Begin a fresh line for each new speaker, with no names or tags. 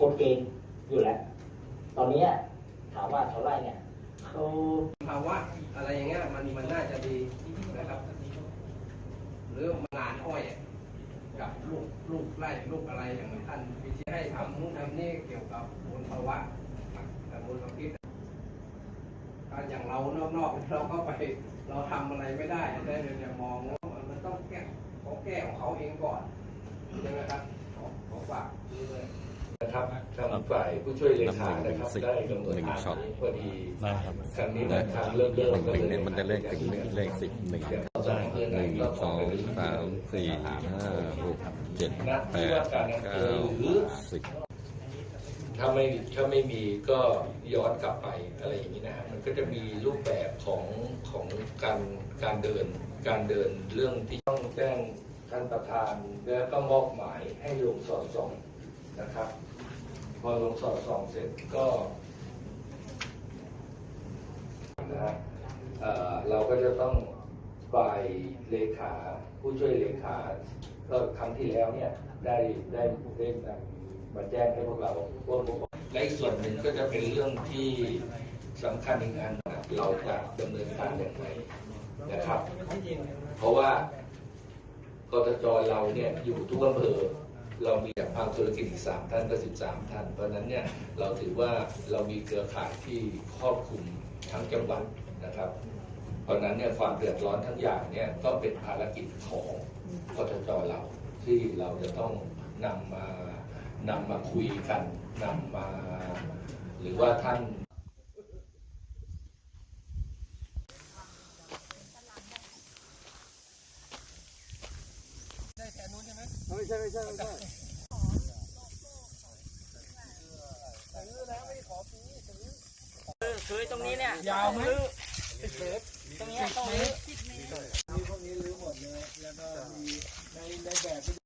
กฎเกณฑ์อยู่แล้ว ตอนนี้ถามว่าชาวไร่เนี่ยเขา
ภาวะอะไรอย่างเงี้ยมันมันน่าจะดีนะครับ หรืองานอ้อยกับลูกลูกไร่ลูกอะไรอย่างท่านวิธีให้ทำนู่นทำนี่เกี่ยวกับมลภาวะกับมลพิษถ้าอย่างเรานอกๆเราก็ไปเราทำอะไรไม่ได้ได้เลยจะมองว่ามันต้องแก้เขาแก้ของเขาเองก่อนใช่ไหมครับขอขอฝากนี่เลย
นะครับทางฝ่ายผู้ช่วยเลขานะครับ
หนึ่ง
ได้กำหนด
หนึ่ง
ทาง
ช็อต
พอดี
ได้ครับ
ครั้งนี้นะทางเริ่มเริ่ม
หนึ่งถึงเนี่ยมันจะเลขถึงเลขสิบหนึ่งหนึ่งสองสามสี่ห้าหกเจ็ด
นัด
แป
ที่
ด
ว่าการอำเภ
เก้า
อหรือ
สิบ
ถ้าไม่ถ้าไม่มีก็ย้อนกลับไปอะไรอย่างนี้นะฮะมันก็จะมีรูปแบบของของการการเดิน การเดินเรื่องที่ต้องแจ้งท่านประธานแล้วก็มอบหมายให้ลงสอดส่องนะครับ พอลงสอดส่องเสร็จก็นะฮะเเราก็จะต้องฝ่ายเลขาผู้ช่วยเลขาก็ครั้งที่แล้วเนี่ยได้ได้ได้มาแจ้งให้พวกเราพวกพวกและอีกส่วนหนึ่งก็จะเป็นเรื่องที่สำคัญอีกอันนะเราจะดำเนินการอย่างไรนะครับ เพราะว่ากทจเราเนี่ยอยู่ทุกอำเภอ เรามีจากภาคธุรกิจอีกสามท่านก็สิบสามท่าน เพราะนั้นเนี่ยเราถือว่าเรามีเครือข่ายที่ครอบคลุมทั้งจังหวัดนะครับ เพราะฉะนั้นเนี่ยความเดือดร้อนทั้งอย่างเนี่ยก็เป็นภารกิจของกทจเราที่เราจะต้องนำมานำมาคุยกันนำมา หรือว่าท่าน
คือตรงนี้เนี่ย
ยาวไหม
ตรงนี้ต้องรื้อ
มีพวกนี้รื้อหมดเลย แล้วก็มีในในแบบ